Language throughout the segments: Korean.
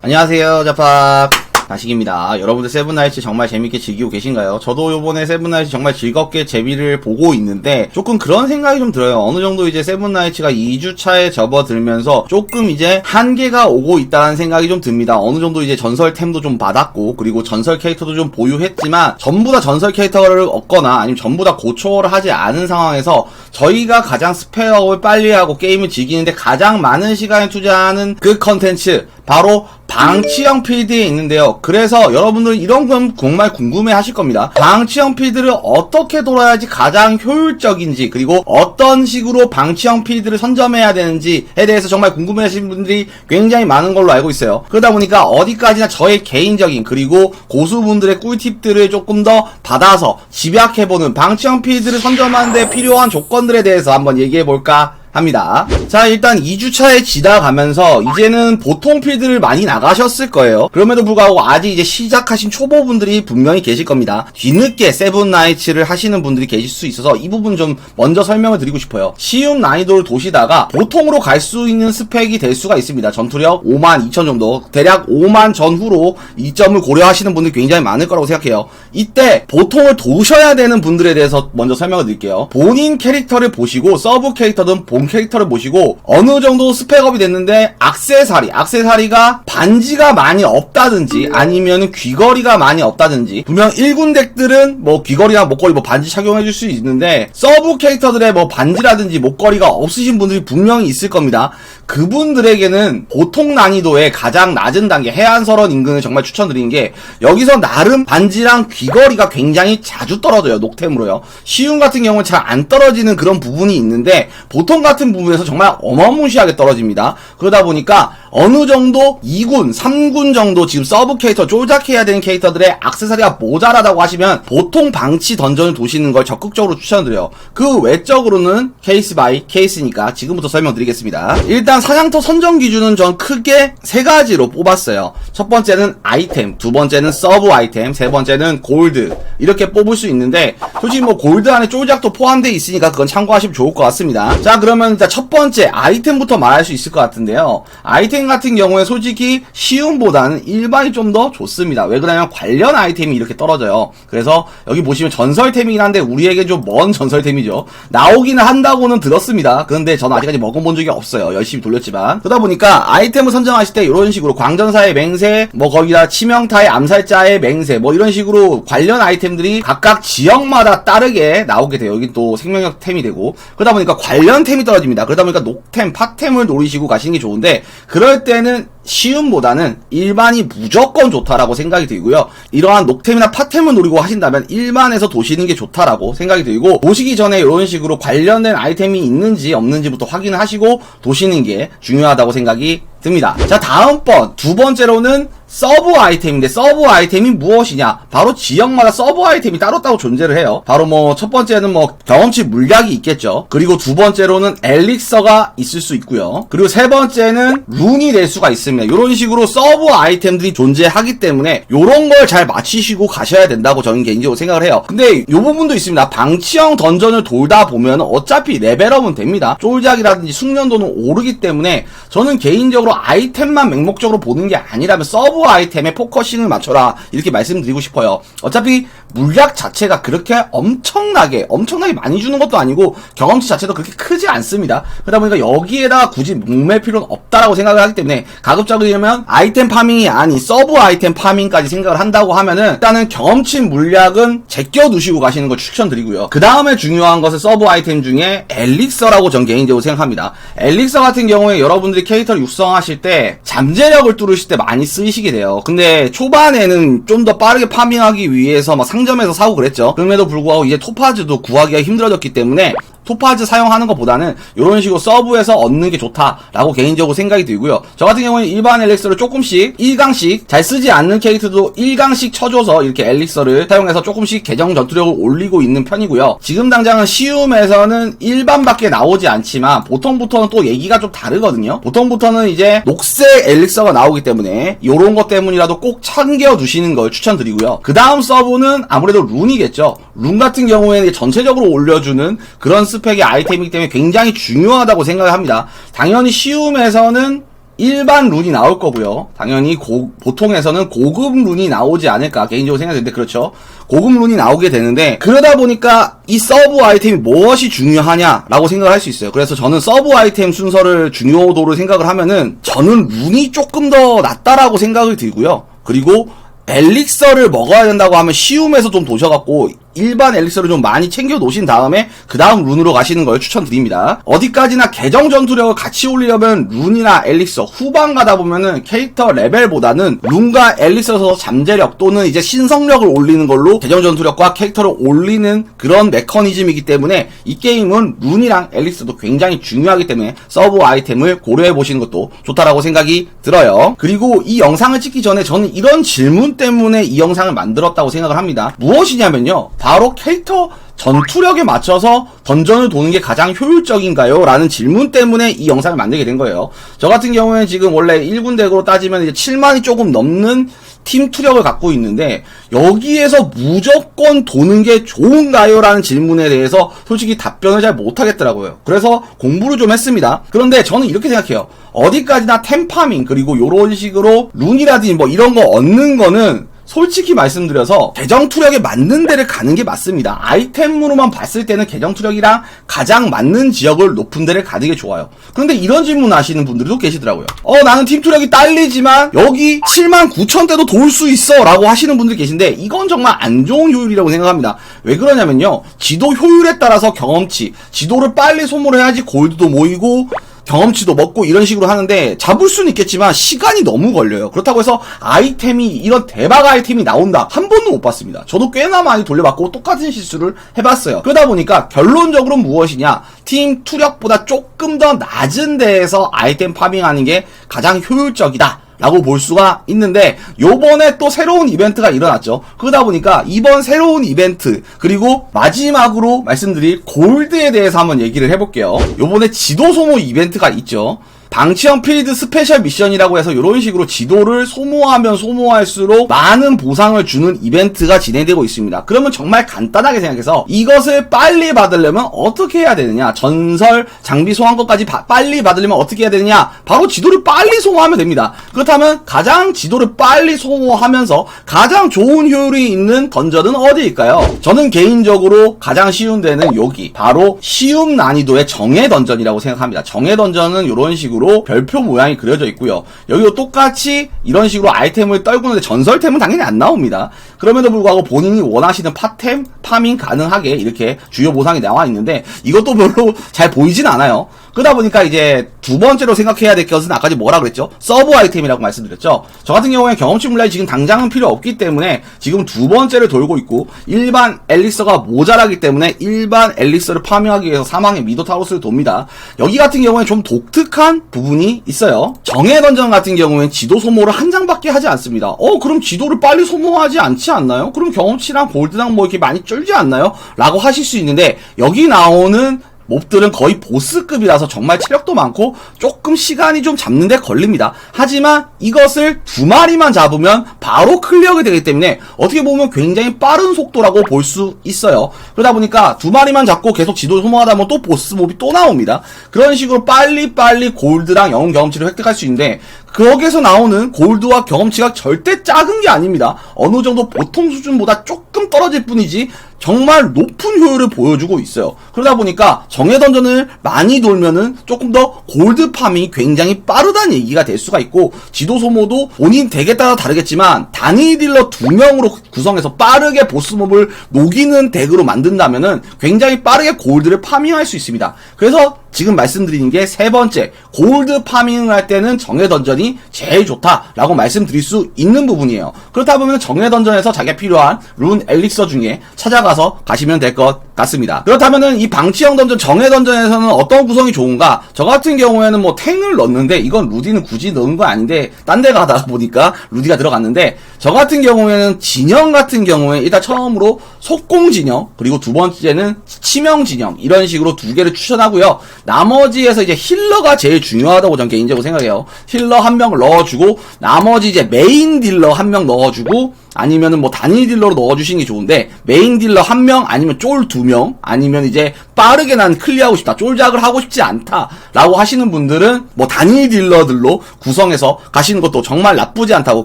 안녕하세요, 자팝. 다식입니다. 여러분들 세븐나이츠 정말 재밌게 즐기고 계신가요? 저도 요번에 세븐나이츠 정말 즐겁게 재미를 보고 있는데 조금 그런 생각이 좀 들어요. 어느 정도 이제 세븐나이츠가 2주차에 접어들면서 조금 이제 한계가 오고 있다는 생각이 좀 듭니다. 어느 정도 이제 전설템도 좀 받았고 그리고 전설 캐릭터도 좀 보유했지만 전부 다 전설 캐릭터를 얻거나 아니면 전부 다 고초를 하지 않은 상황에서 저희가 가장 스페어업을 빨리 하고 게임을 즐기는데 가장 많은 시간을 투자하는 그 컨텐츠 바로 방치형 필드에 있는데요. 그래서 여러분들 이런 건 정말 궁금해 하실 겁니다. 방치형 필드를 어떻게 돌아야지 가장 효율적인지 그리고 어떤 식으로 방치형 필드를 선점해야 되는지에 대해서 정말 궁금해 하시는 분들이 굉장히 많은 걸로 알고 있어요. 그러다 보니까 어디까지나 저의 개인적인 그리고 고수분들의 꿀팁들을 조금 더 받아서 집약해보는 방치형 필드를 선점하는 데 필요한 조건들에 대해서 한번 얘기해 볼까 합니다. 자, 일단 2주차에 지나가면서 이제는 보통 필드를 많이 나가셨을 거예요. 그럼에도 불구하고 아직 이제 시작하신 초보분들이 분명히 계실 겁니다. 뒤늦게 세븐 나이츠를 하시는 분들이 계실 수 있어서 이 부분 좀 먼저 설명을 드리고 싶어요. 쉬운 난이도를 도시다가 보통으로 갈 수 있는 스펙이 될 수가 있습니다. 전투력 5만 2천 정도. 대략 5만 전후로 이 점을 고려하시는 분들이 굉장히 많을 거라고 생각해요. 이때 보통을 도셔야 되는 분들에 대해서 먼저 설명을 드릴게요. 본인 캐릭터를 보시고 서브 캐릭터든 본 캐릭터를 보시고 어느 정도 스펙업이 됐는데 악세사리, 악세사리가 반지가 많이 없다든지 아니면 귀걸이가 많이 없다든지 분명 1군 덱들은 뭐 귀걸이나 목걸이 뭐 반지 착용해줄 수 있는데 서브 캐릭터들의 뭐 반지라든지 목걸이가 없으신 분들이 분명히 있을 겁니다. 그분들에게는 보통 난이도의 가장 낮은 단계 해안설원 인근을 정말 추천드리는 게 여기서 나름 반지랑 귀걸이가 굉장히 자주 떨어져요 녹템으로요 시운 같은 경우는 잘 안 떨어지는 그런 부분이 있는데 보통 같은 부분에서 정말 어마무시하게 떨어집니다 그러다 보니까 어느 정도 2군, 3군 정도 지금 서브 캐릭터 쫄작해야 되는 캐릭터들의 악세사리가 모자라다고 하시면 보통 방치 던전을 도시는 걸 적극적으로 추천드려요. 그 외적으로는 케이스 바이 케이스니까 지금부터 설명드리겠습니다. 일단 사냥터 선정 기준은 전 크게 세 가지로 뽑았어요. 첫 번째는 아이템, 두 번째는 서브 아이템, 세 번째는 골드 이렇게 뽑을 수 있는데 솔직히 뭐 골드 안에 쫄작도 포함되어 있으니까 그건 참고하시면 좋을 것 같습니다. 자 그러면 일단 첫 번째 아이템부터 말할 수 있을 것 같은데요. 아이템 같은 경우에 솔직히 쉬움보다는 일반이 좀 더 좋습니다. 왜 그러냐면 관련 아이템이 이렇게 떨어져요. 그래서 여기 보시면 전설템이긴 한데 우리에게 좀 먼 전설템이죠. 나오기는 한다고는 들었습니다. 그런데 저는 아직까지 먹어본 적이 없어요. 열심히 돌렸지만. 그러다 보니까 아이템을 선정하실 때 이런 식으로 광전사의 맹세, 뭐 거기다 치명타의 암살자의 맹세, 뭐 이런 식으로 관련 아이템들이 각각 지역마다 따르게 나오게 돼요. 여기 또 생명력 템이 되고. 그러다 보니까 관련 템이 떨어집니다. 그러다 보니까 녹템, 팟템을 노리시고 가시는 게 좋은데 그럴 때는 쉬움보다는 일반이 무조건 좋다라고 생각이 들고요. 이러한 녹템이나 팟템을 노리고 하신다면 일반에서 도시는 게 좋다라고 생각이 들고 도시기 전에 이런 식으로 관련된 아이템이 있는지 없는지부터 확인을 하시고 도시는 게 중요하다고 생각이 듭니다. 자 다음번 두 번째로는 서브 아이템인데 서브 아이템이 무엇이냐? 바로 지역마다 서브 아이템이 따로따로 존재를 해요. 바로 뭐 첫 번째는 뭐 경험치 물약이 있겠죠. 그리고 두 번째로는 엘릭서가 있을 수 있고요. 그리고 세 번째는 룬이 될 수가 있습니다. 이런 식으로 서브 아이템들이 존재하기 때문에 이런 걸 잘 맞추시고 가셔야 된다고 저는 개인적으로 생각을 해요. 근데 이 부분도 있습니다. 방치형 던전을 돌다 보면 어차피 레벨업은 됩니다. 쫄작이라든지 숙련도는 오르기 때문에 저는 개인적으로 아이템만 맹목적으로 보는 게 아니라면 서브 아이템에 포커싱을 맞춰라. 이렇게 말씀드리고 싶어요. 어차피 물약 자체가 그렇게 엄청나게 엄청나게 많이 주는 것도 아니고 경험치 자체도 그렇게 크지 않습니다. 그러다 보니까 여기에다가 굳이 목맬 필요는 없다라고 생각을 하기 때문에 가급적이면 아이템 파밍이 아닌 서브 아이템 파밍까지 생각을 한다고 하면은 일단은 경험치 물약은 제껴 두시고 가시는 걸 추천드리고요. 그 다음에 중요한 것은 서브 아이템 중에 엘릭서라고 전 개인적으로 생각합니다. 엘릭서 같은 경우에 여러분들이 캐릭터를 육성하실 때 잠재력을 뚫으실 때 많이 쓰시 게 돼요 근데 초반에는 좀 더 빠르게 파밍하기 위해서 막 상점에서 사고 그랬죠 그럼에도 불구하고 이제 토파즈도 구하기가 힘들어졌기 때문에 토파즈 사용하는 것보다는 이런 식으로 서브에서 얻는 게 좋다라고 개인적으로 생각이 들고요. 저 같은 경우는 일반 엘릭서를 조금씩 1강씩 잘 쓰지 않는 캐릭터도 1강씩 쳐줘서 이렇게 엘릭서를 사용해서 조금씩 계정 전투력을 올리고 있는 편이고요. 지금 당장은 시움에서는 일반밖에 나오지 않지만 보통부터는 또 얘기가 좀 다르거든요. 보통부터는 이제 녹색 엘릭서가 나오기 때문에 이런 것 때문이라도 꼭 챙겨 두시는 걸 추천드리고요. 그 다음 서브는 아무래도 룬이겠죠. 룬 같은 경우에는 전체적으로 올려주는 그런 스펙의 아이템이기 때문에 굉장히 중요하다고 생각을 합니다. 당연히 쉬움에서는 일반 룬이 나올 거고요. 당연히 고- 보통에서는 고급 룬이 나오지 않을까 개인적으로 생각되는데 그렇죠. 고급 룬이 나오게 되는데 그러다 보니까 이 서브 아이템이 무엇이 중요하냐라고 생각을 할 수 있어요. 그래서 저는 서브 아이템 순서를 중요도를 생각을 하면은 저는 룬이 조금 더 낫다라고 생각을 들고요. 그리고 엘릭서를 먹어야 된다고 하면 쉬움에서 좀 도셔갖고 일반 엘릭서를 좀 많이 챙겨 놓으신 다음에 그 다음 룬으로 가시는 걸 추천드립니다. 어디까지나 계정 전투력을 같이 올리려면 룬이나 엘릭서 후반 가다 보면은 캐릭터 레벨보다는 룬과 엘릭서에서 잠재력 또는 이제 신성력을 올리는 걸로 계정 전투력과 캐릭터를 올리는 그런 메커니즘이기 때문에 이 게임은 룬이랑 엘릭서도 굉장히 중요하기 때문에 서브 아이템을 고려해 보시는 것도 좋다라고 생각이 들어요. 그리고 이 영상을 찍기 전에 저는 이런 질문 때문에 이 영상을 만들었다고 생각을 합니다. 무엇이냐면요. 바로 캐릭터 전투력에 맞춰서 던전을 도는 게 가장 효율적인가요? 라는 질문 때문에 이 영상을 만들게 된 거예요. 저 같은 경우에는 지금 원래 1군 덱으로 따지면 이제 7만이 조금 넘는 팀 투력을 갖고 있는데 여기에서 무조건 도는 게 좋은가요? 라는 질문에 대해서 솔직히 답변을 잘 못하겠더라고요. 그래서 공부를 좀 했습니다. 그런데 저는 이렇게 생각해요. 어디까지나 템파밍 그리고 이런 식으로 룬이라든지 뭐 이런 거 얻는 거는 솔직히 말씀드려서 계정 투력에 맞는 데를 가는 게 맞습니다. 아이템으로만 봤을 때는 계정 투력이랑 가장 맞는 지역을 높은 데를 가는 게 좋아요. 그런데 이런 질문 하시는 분들도 계시더라고요. 어, 나는 팀 투력이 딸리지만 여기 7만 9천 대도 돌수 있어 라고 하시는 분들 계신데 이건 정말 안 좋은 효율이라고 생각합니다. 왜 그러냐면요. 지도 효율에 따라서 경험치, 지도를 빨리 소모해야지 골드도 모이고 경험치도 먹고 이런 식으로 하는데 잡을 수는 있겠지만 시간이 너무 걸려요. 그렇다고 해서 아이템이 이런 대박 아이템이 나온다 한 번도 못 봤습니다. 저도 꽤나 많이 돌려봤고 똑같은 실수를 해봤어요. 그러다 보니까 결론적으로 무엇이냐 팀 투력보다 조금 더 낮은 데에서 아이템 파밍하는 게 가장 효율적이다. 라고 볼 수가 있는데 요번에 또 새로운 이벤트가 일어났죠. 그러다 보니까 이번 새로운 이벤트 그리고 마지막으로 말씀드릴 골드에 대해서 한번 얘기를 해볼게요. 요번에 지도 소모 이벤트가 있죠. 방치형 필드 스페셜 미션이라고 해서 이런 식으로 지도를 소모하면 소모할수록 많은 보상을 주는 이벤트가 진행되고 있습니다. 그러면 정말 간단하게 생각해서 이것을 빨리 받으려면 어떻게 해야 되느냐? 전설, 장비 소환권까지 바- 빨리 받으려면 어떻게 해야 되느냐? 바로 지도를 빨리 소모하면 됩니다. 그렇다면 가장 지도를 빨리 소모하면서 가장 좋은 효율이 있는 던전은 어디일까요? 저는 개인적으로 가장 쉬운 데는 여기 바로 쉬움 난이도의 정해 던전이라고 생각합니다. 정해 던전은 이런 식으로 별표 모양이 그려져 있고요. 여기도 똑같이 이런 식으로 아이템을 떨구는데 전설템은 당연히 안 나옵니다. 그럼에도 불구하고 본인이 원하시는 파템, 파밍 가능하게 이렇게 주요 보상이 나와 있는데 이것도 별로 잘 보이진 않아요. 그러다 보니까 이제 두 번째로 생각해야 될 것은 아까 뭐라 그랬죠? 서브 아이템이라고 말씀드렸죠. 저 같은 경우에 경험치 물량이 지금 당장은 필요 없기 때문에 지금 두 번째를 돌고 있고 일반 엘릭서가 모자라기 때문에 일반 엘릭서를 파밍하기 위해서 사망의 미도 타로스를 돕니다. 여기 같은 경우에 좀 독특한 부분이 있어요. 정해 던전 같은 경우엔 지도 소모를 한 장밖에 하지 않습니다. 어 그럼 지도를 빨리 소모하지 않지 않나요? 그럼 경험치랑 골드랑 뭐 이렇게 많이 쫄지 않나요? 라고 하실 수 있는데 여기 나오는 몹들은 거의 보스급이라서 정말 체력도 많고 조금 시간이 좀 잡는데 걸립니다. 하지만 이것을 두 마리만 잡으면 바로 클리어가 되기 때문에 어떻게 보면 굉장히 빠른 속도라고 볼 수 있어요. 그러다 보니까 두 마리만 잡고 계속 지도 소모하다 보면 또 보스 몹이 또 나옵니다. 그런 식으로 빨리빨리 골드랑 영웅 경험치를 획득할 수 있는데 거기에서 나오는 골드와 경험치가 절대 작은 게 아닙니다. 어느 정도 보통 수준보다 조금 떨어질 뿐이지 정말 높은 효율을 보여주고 있어요. 그러다 보니까 정해 던전을 많이 돌면은 조금 더 골드 파밍이 굉장히 빠르다는 얘기가 될 수가 있고 지도 소모도 본인 덱에 따라 다르겠지만 단위 딜러 두 명으로 구성해서 빠르게 보스몹을 녹이는 덱으로 만든다면은 굉장히 빠르게 골드를 파밍할 수 있습니다. 그래서 지금 말씀드리는 게 세 번째 골드 파밍을 할 때는 정해 던전이 제일 좋다라고 말씀드릴 수 있는 부분이에요. 그렇다 보면 정해 던전에서 자기가 필요한 룬 엘릭서 중에 찾아가서 가시면 될 것 같습니다. 그렇다면은 이 방치형 던전 정해 던전에서는 어떤 구성이 좋은가? 저 같은 경우에는 뭐 탱을 넣는데 이건 루디는 굳이 넣은 거 아닌데 딴 데 가다 보니까 루디가 들어갔는데 저 같은 경우에는 진영 같은 경우에 일단 처음으로 속공 진영 그리고 두 번째는 치명 진영 이런 식으로 두 개를 추천하고요. 나머지에서 이제 힐러가 제일 중요하다고 전 개인적으로 생각해요. 힐러 한 명 넣어주고 나머지 이제 메인 딜러 한 명 넣어주고 아니면은 뭐 단일 딜러로 넣어주시는 게 좋은데 메인 딜러 한 명 아니면 쫄 두 명 아니면 이제 빠르게 난 클리어하고 싶다 쫄작을 하고 싶지 않다라고 하시는 분들은 뭐 단일 딜러들로 구성해서 가시는 것도 정말 나쁘지 않다고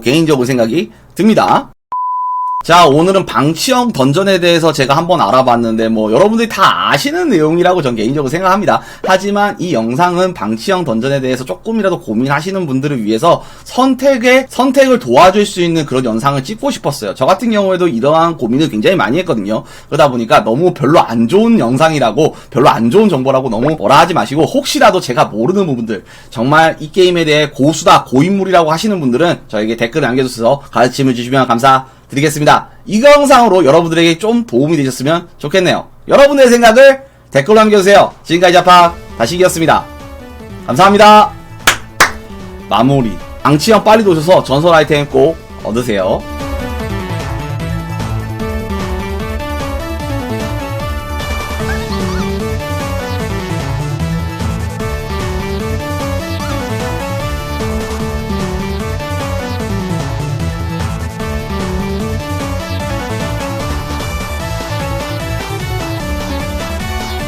개인적으로 생각이 듭니다. 자, 오늘은 방치형 던전에 대해서 제가 한번 알아봤는데, 뭐, 여러분들이 다 아시는 내용이라고 전 개인적으로 생각합니다. 하지만 이 영상은 방치형 던전에 대해서 조금이라도 고민하시는 분들을 위해서 선택에, 선택을 도와줄 수 있는 그런 영상을 찍고 싶었어요. 저 같은 경우에도 이러한 고민을 굉장히 많이 했거든요. 그러다 보니까 너무 별로 안 좋은 영상이라고, 별로 안 좋은 정보라고 너무 뭐라 하지 마시고, 혹시라도 제가 모르는 부분들, 정말 이 게임에 대해 고수다, 고인물이라고 하시는 분들은 저에게 댓글 남겨주셔서 가르침을 주시면 감사 드리겠습니다. 이 영상으로 여러분들에게 좀 도움이 되셨으면 좋겠네요. 여러분의 생각을 댓글로 남겨주세요. 지금까지 자파 다시기였습니다. 감사합니다. 마무리. 방치형 빨리 도셔서 전설 아이템 꼭 얻으세요.